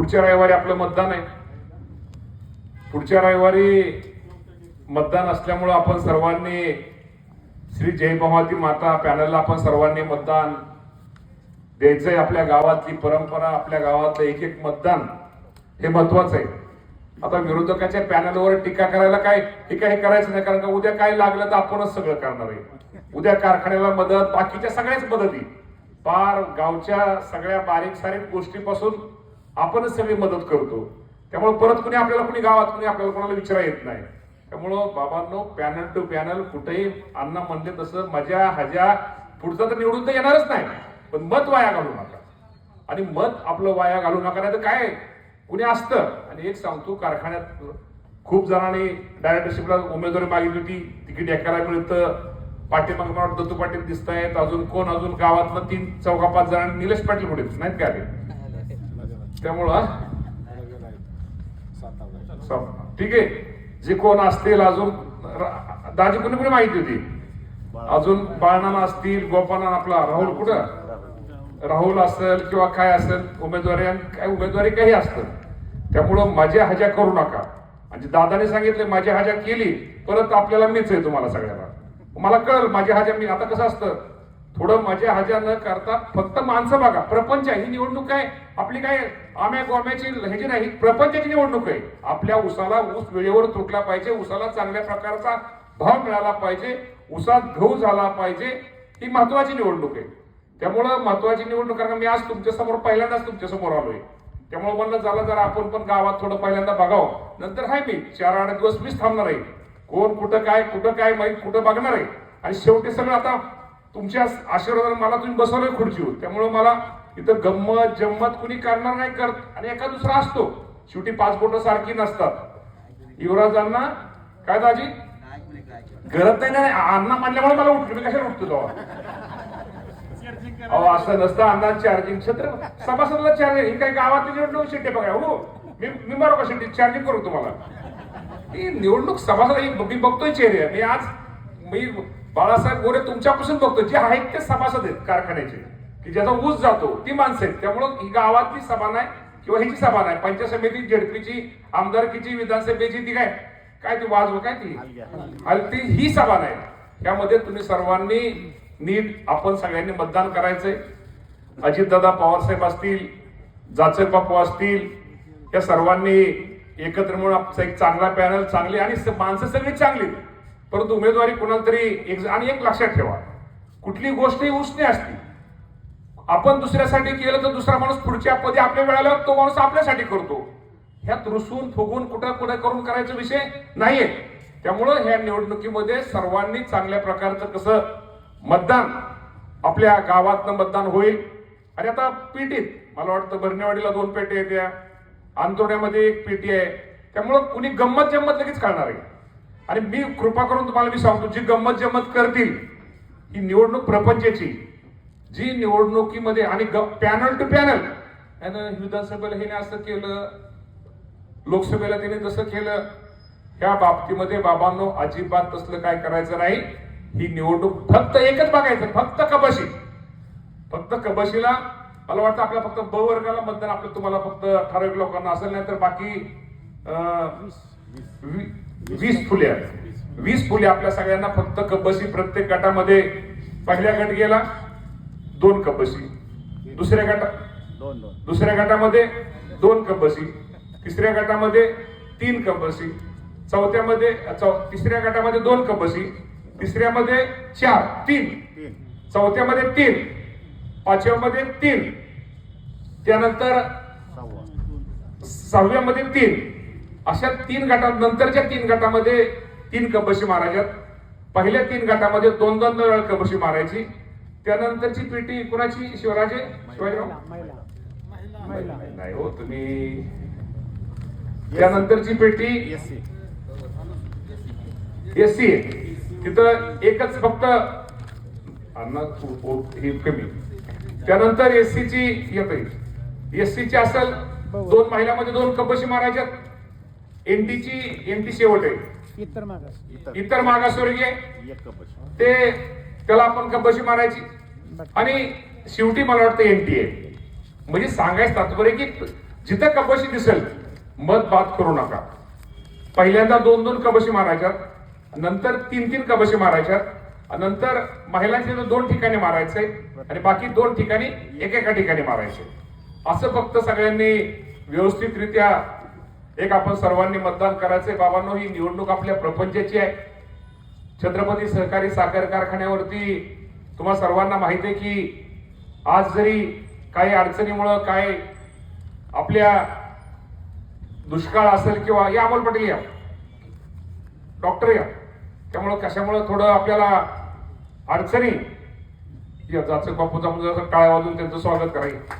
पुढच्या रविवारी आपलं मतदान आहे. पुढच्या रविवारी मतदान असल्यामुळं आपण सर्वांनी श्री जयभवाती माता पॅनलला आपण सर्वांनी मतदान द्यायचंय. आपल्या गावातली परंपरा आपल्या गावातलं एक एक मतदान हे महत्वाचं आहे. आता विरोधकाच्या पॅनलवर टीका करायला काय? टीका हे करायचं नाही कारण का उद्या काय लागलं तर आपणच सगळं करणार आहे. उद्या कारखान्याला मदत बाकीच्या सगळ्याच मदती. पार गावच्या सगळ्या बारीक सारीक गोष्टीपासून आपणच सगळी मदत करतो. त्यामुळे परत कुणी आपल्याला कुणी गावात कुणी आपल्याला कोणाला विचारा येत नाही. त्यामुळं बाबांनो पॅनल टू पॅनल कुठेही अण्णा म्हणले तसं माझ्या हजा पुढचं तर निवडून तर येणारच नाही. पण मत वाया घालू नका. आणि मत आपलं वाया घालू नका नाही तर काय? कुणी असतं. आणि एक सांगतो कारखान्यात खूप जणांनी डायरेक्टरशिपला उमेदवारी मागितली होती. तिकीट एकाला मिळतं. पाठीमाग मला वाटतं दत्तू पाटील दिसत आहेत अजून कोण? अजून गावातलं तीन चौका पाच जणांनी निलेश पाटील पुढे. नाहीत का त्यामुळं ठीक आहे. जे कोण असतील अजून दाजी कोणी कोणी माहिती होती? अजून बाळनाना असतील गोपानाना आपला राहुल कुठं? राहुल असेल किंवा काय असेल उमेदवारी आणि काय उमेदवारी काही असतं. त्यामुळं माझ्या हजा करू नका. म्हणजे दादाने सांगितले माझ्या हजा केली परत आपल्याला मीच आहे तुम्हाला सगळ्याला मला कळलं माझ्या हजा मी आता कसं असतं? पुढं मजा हजा न करता फक्त माणसं बघा. प्रपंच ही निवडणूक आहे आपली काय आम्या गोम्याची ह्याची नाही. प्रपंचाची निवडणूक आहे. आपल्या उसाला ऊस वेळेवर तुटला पाहिजे. उसाला चांगल्या प्रकारचा भाव मिळाला पाहिजे. उसात घऊ झाला पाहिजे. ही महत्वाची निवडणूक आहे. त्यामुळं महत्वाची निवडणूक कारण मी आज तुमच्यासमोर पहिल्यांदाच तुमच्यासमोर आलोय. त्यामुळे म्हणलं झालं जरा आपण पण गावात थोडं पहिल्यांदा बघावं. नंतर हाय मी. चार आठ दिवस मीच थांबणार आहे. कोण कुठं काय कुठं काय माहीत कुठं बघणार आहे. आणि शेवटी सगळं आता तुमच्या आशीर्वादाने मला तुम्ही बसवलंय खुर्चीवर. त्यामुळं मला इथं गंमत जम्मत कुणी करणार नाही करत. आणि एका दुसरा असतो. शेवटी पाच बोट सारखी नसतात. युवराजांना काय दाजी? गरज नाही ना अण्णा मानल्यामुळे मला उठलो. मी कशाला उठतो तेव्हा? अहो असं नसतं. अण्णा चार्जिंग क्षेत्र. सभासदला चार्जिंग ही काही गावातली निवडणूक शेट्टे बघा. हो. मी मी मारू का चार्जिंग करू तुम्हाला. ही निवडणूक सभासद मी बघतोय चेहरे. मी आज मी बाळासाहेब गोरे तुमच्यापासून बघतो जे आहेत ते सभासद आहेत कारखान्याचे. की ज्याचा ऊस जातो ती माणसं आहेत. त्यामुळं ही गावातली सभा नाही किंवा ह्याची सभा नाही. पंचायत समिती आमदारकीची विधानसभेची ती काय? काय ती वाजव काय ती? हलती ही सभा नाही. त्यामध्ये तुम्ही सर्वांनी नीट आपण सगळ्यांनी मतदान करायचंय. अजितदादा पवारसाहेब असतील जाचक बापू असतील या सर्वांनी एकत्र मिळून आमचा एक चांगला पॅनल चांगली आणि माणसं सगळी चांगली परंतु उमेदवारी कोणाला तरी एक आणि एक लक्षात ठेवा. कुठली गोष्ट ही उसने असते. आपण दुसऱ्यासाठी केलं तर दुसरा माणूस पुढच्या पदी आपल्या वेळेला तो माणूस आपल्यासाठी करतो. ह्यात रुसून फुगून कुठं कुठं करून करायचा विषय नाहीये. त्यामुळं ह्या निवडणुकीमध्ये सर्वांनी चांगल्या प्रकारचं कसं मतदान आपल्या गावातनं मतदान होईल. आणि आता पेटीत मला वाटतं भरणेवाडीला दोन पेटी आहेत या अंतोड्यामध्ये एक पेटी आहे. त्यामुळं कुणी गंमत जम्मत लगेच करणार आहे. आणि मी कृपा करून तुम्हाला मी सांगतो जी गंमत जम्मत करतील ही निवडणूक प्रपंचाची. जी निवडणुकीमध्ये आणि पॅनल टू पॅनल आणि विधानसभेला हिने असं केलं लोकसभेला तिने तसं केलं. ह्या बाबतीमध्ये बाबांनो अजिबात तसलं काय करायचं नाही. ही निवडणूक फक्त एकच बघायचं फक्त कबशी. फक्त कबशीला मला वाटतं आपल्या फक्त ब वर्गाला मतदान आपलं तुम्हाला फक्त ठराविक लोकांना असेल नाही तर बाकी वीस फुले आहेत. वीस फुले आपल्या सगळ्यांना फक्त कबशी प्रत्येक गटामध्ये पहिल्या गट गेला दोन कबशी दुसऱ्या गटा दुसऱ्या गटामध्ये दोन कबशी तिसऱ्या गटामध्ये तीन कबशी चौथ्यामध्ये तिसऱ्या गटामध्ये दोन कबशी तिसऱ्यामध्ये चार तीन. चौथ्यामध्ये तीन. पाचव्यामध्ये तीन. त्यानंतर सहाव्यामध्ये तीन. अशा तीन गटात नंतरच्या तीन गटामध्ये तीन कबशी मारायच्यात. पहिल्या तीन गटामध्ये दोन दोन वेळा कबशी मारायची. त्यानंतरची पेटी कुणाची? शिवराजे? शिवाजीराव? नाही हो तुम्ही त्यानंतरची पेटी एस सी. एससी तिथं एकच फक्त अण्णा तू- तू- हे कमी. त्यानंतर एससी ची येते एससी ची असेल दोन महिन्यामध्ये दोन कबशी मारायच्यात. एनटीची एनटी शेवट आहे. इतर मागास. इतर. मागासवर्गीय ते त्याला आपण कबशी मारायची. आणि शेवटी मला वाटतं एनटी आहे. म्हणजे सांगायचं तात्पर्य की जिथं कपाशी दिसेल मत बाद करू नका. पहिल्यांदा दोन दोन कबशी मारायच्यात. नंतर तीन तीन कबशी मारायच्यात. नंतर महिलांचे दोन ठिकाणी मारायचे आणि बाकी दोन ठिकाणी एकेका ठिकाणी मारायचे. असं फक्त सगळ्यांनी व्यवस्थितरित्या एक आपण सर्वांनी मतदान करायचंय. बाबांनो ही निवडणूक आपल्या प्रपंचाची आहे. छत्रपती सहकारी साखर कारखान्यावरती तुम्हा सर्वांना माहिती आहे की आज जरी काही अडचणीमुळं काय आपल्या दुष्काळ असेल किंवा या अमोल पटेल या. डॉक्टर या. त्यामुळं कशामुळं थोडं आपल्याला अडचणी या जाचक बापूचा म्हणजे असं वाजून त्यांचं स्वागत करायचं.